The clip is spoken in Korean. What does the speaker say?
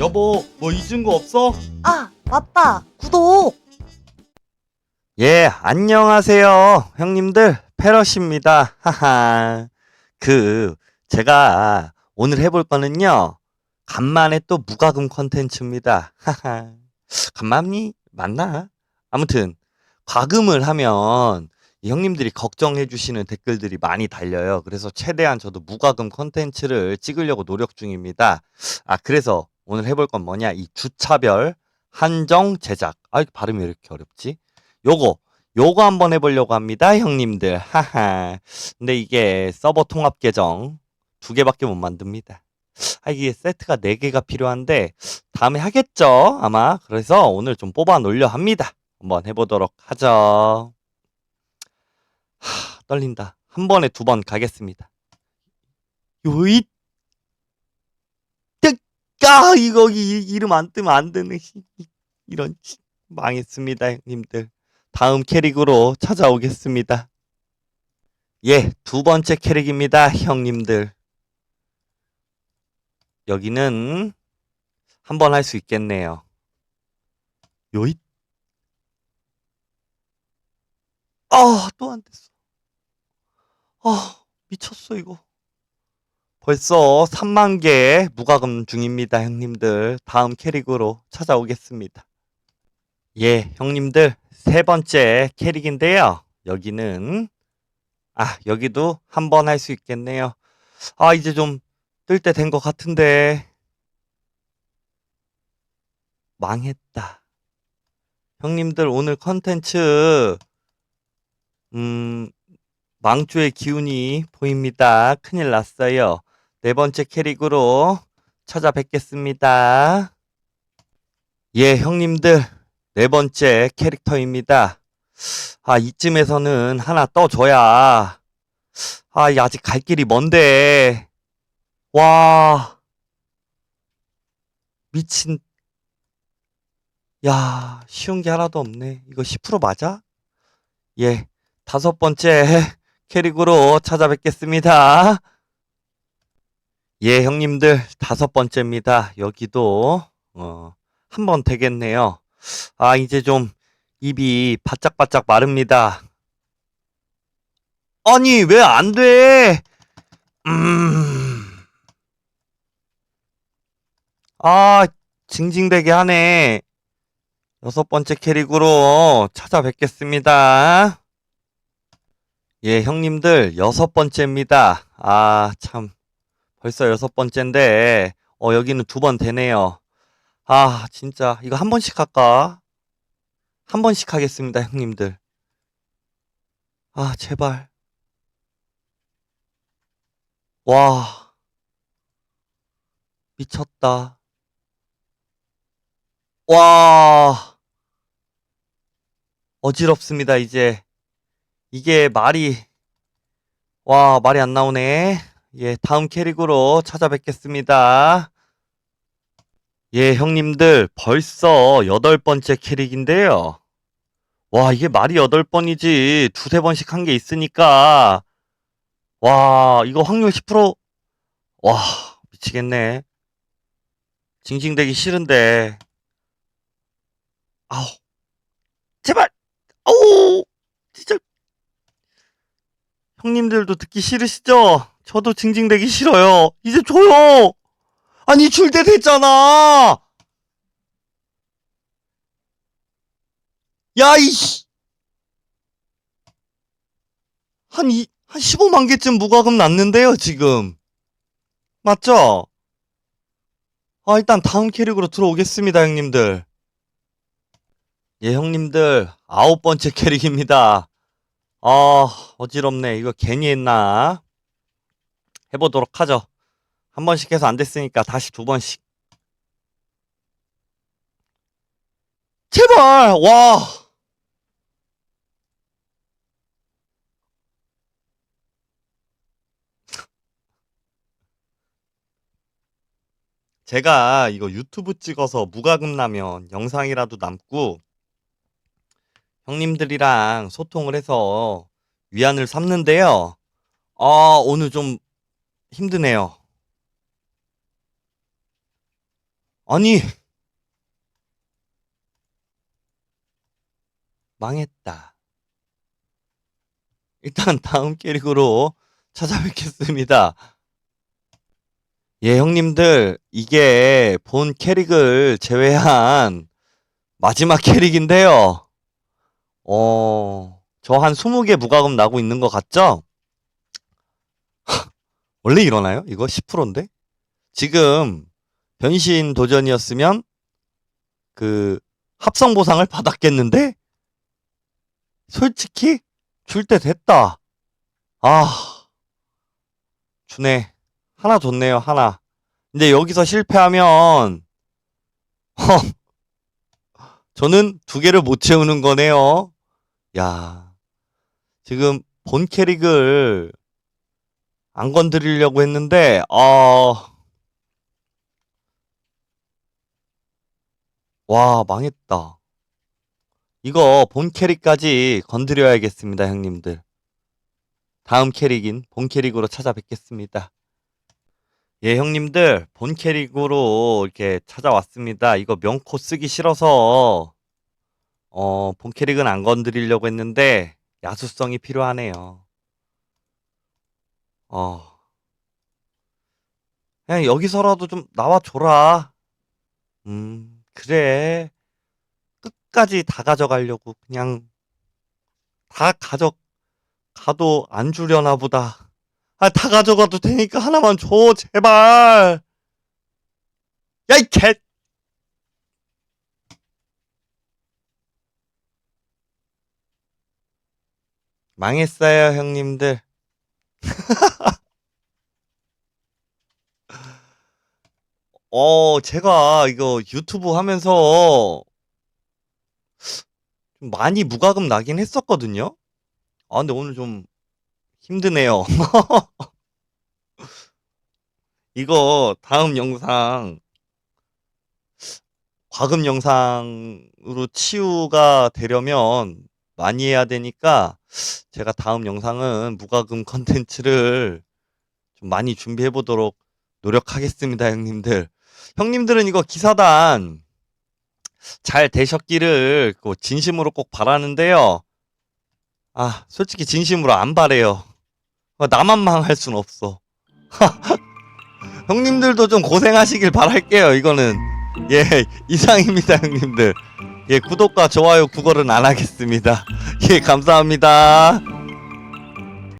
여보, 뭐 잊은 거 없어? 아, 맞다. 구독. 예, 안녕하세요. 형님들, 패럿입니다. 하하. 그, 제가 오늘 해볼 거는요, 간만에 또 무과금 컨텐츠입니다. 하하. 간만이 맞나? 아무튼, 과금을 하면 이 형님들이 걱정해 주시는 댓글들이 많이 달려요. 그래서 최대한 저도 무과금 컨텐츠를 찍으려고 노력 중입니다. 아, 그래서 오늘 해볼 건 뭐냐? 이 주차별 한정 제작. 아, 발음이 왜 이렇게 어렵지? 요거, 요거 한번 해보려고 합니다, 형님들. 하하. 근데 이게 서버 통합 계정 두 개밖에 못 만듭니다. 아, 이게 세트가 네 개가 필요한데, 다음에 하겠죠, 아마. 그래서 오늘 좀 뽑아 놓으려 합니다. 한번 해보도록 하죠. 하, 떨린다. 한 번에 두 번 가겠습니다. 요잇! 까 이거 이, 이름 안 뜨면 안 되네. 이런 씨, 망했습니다, 형님들. 다음 캐릭으로 찾아오겠습니다. 예, 두 번째 캐릭입니다, 형님들. 여기는 한 번 할 수 있겠네요. 요잇. 아, 또 안 됐어. 아, 미쳤어, 이거. 벌써 3만 개 무과금 중입니다, 형님들. 다음 캐릭으로 찾아오겠습니다. 예, 형님들. 세 번째 캐릭인데요. 여기는, 아, 여기도 한 번 할 수 있겠네요. 아, 이제 좀 뜰 때 된 것 같은데. 망했다. 형님들, 오늘 컨텐츠, 음, 망조의 기운이 보입니다. 큰일 났어요. 네 번째 캐릭으로 찾아뵙겠습니다. 예, 형님들. 네 번째 캐릭터입니다. 아, 이쯤에서는 하나 떠줘야. 아, 이 아직 갈 길이 먼데. 와. 미친. 야, 쉬운 게 하나도 없네. 이거 10% 맞아? 예, 다섯 번째 캐릭으로 찾아뵙겠습니다. 예, 형님들, 다섯 번째입니다. 여기도, 어, 한 번 되겠네요. 아, 이제 좀 입이 바짝바짝 마릅니다. 아니, 왜 안 돼? 음. 아, 징징대게 하네. 여섯 번째 캐릭으로 찾아뵙겠습니다. 예, 형님들, 여섯 번째입니다. 아, 참. 벌써 여섯 번째인데, 어, 여기는 두 번 되네요. 아, 진짜. 이거 한 번씩 할까? 한 번씩 하겠습니다, 형님들. 아, 제발. 와. 미쳤다. 와. 어지럽습니다, 이제. 이게 말이, 와, 말이 안 나오네. 예, 다음 캐릭으로 찾아뵙겠습니다. 예, 형님들, 벌써 여덟 번째 캐릭인데요. 와, 이게 말이 여덟 번이지, 두세 번씩 한 게 있으니까, 와, 이거 확률 10%, 와, 미치겠네. 징징대기 싫은데, 아우, 제발, 아우, 진짜, 형님들도 듣기 싫으시죠? 저도 징징대기 싫어요. 이제 줘요. 아니 줄 때 됐잖아. 야 이씨. 한 이, 한 15만 개쯤 무과금 났는데요, 지금. 맞죠? 아, 일단 다음 캐릭으로 들어오겠습니다, 형님들. 예, 형님들. 아홉 번째 캐릭입니다. 아, 어지럽네. 이거 괜히 했나? 해보도록 하죠. 한 번씩 해서 안 됐으니까 다시 두 번씩. 제발! 와! 제가 이거 유튜브 찍어서 무과금 나면 영상이라도 남고 형님들이랑 소통을 해서 위안을 삼는데요. 아, 오늘 좀 힘드네요. 아니 망했다. 일단 다음 캐릭으로 찾아뵙겠습니다. 예, 형님들, 이게 본 캐릭을 제외한 마지막 캐릭인데요. 어, 저 한 20개 무과금 나고 있는 것 같죠? 원래 이러나요? 이거 10%인데? 지금 변신 도전이었으면 그 합성 보상을 받았겠는데? 솔직히 줄 때 됐다. 아, 주네. 하나 줬네요, 하나. 근데 여기서 실패하면, 허, 저는 두 개를 못 채우는 거네요. 야, 지금 본 캐릭을 안 건드리려고 했는데, 어, 와, 망했다. 이거 본 캐릭까지 건드려야겠습니다, 형님들. 다음 캐릭인 본 캐릭으로 찾아뵙겠습니다. 예, 형님들, 본 캐릭으로 이렇게 찾아왔습니다. 이거 명코 쓰기 싫어서, 어, 본 캐릭은 안 건드리려고 했는데, 야수성이 필요하네요. 어, 그냥 여기서라도 좀 나와 줘라. 음, 그래. 끝까지 다 가져가려고 그냥 다 가져 가도 안 주려나 보다. 아, 다 가져가도 되니까 하나만 줘, 제발. 야, 이 개! 망했어요, 형님들. 어, 제가 이거 유튜브 하면서 좀 많이 무과금 나긴 했었거든요. 아, 근데 오늘 좀 힘드네요. 이거 다음 영상 과금 영상으로 치유가 되려면 많이 해야 되니까 제가 다음 영상은 무과금 컨텐츠를 좀 많이 준비해 보도록 노력하겠습니다, 형님들. 형님들은 이거 기사단 잘 되셨기를 그 진심으로 꼭 바라는데요. 아, 솔직히 진심으로 안 바래요. 어, 나만 망할 순 없어. 형님들도 좀 고생하시길 바랄게요. 이거는 예 이상입니다, 형님들. 예 구독과 좋아요 그거는 안 하겠습니다. 예 감사합니다.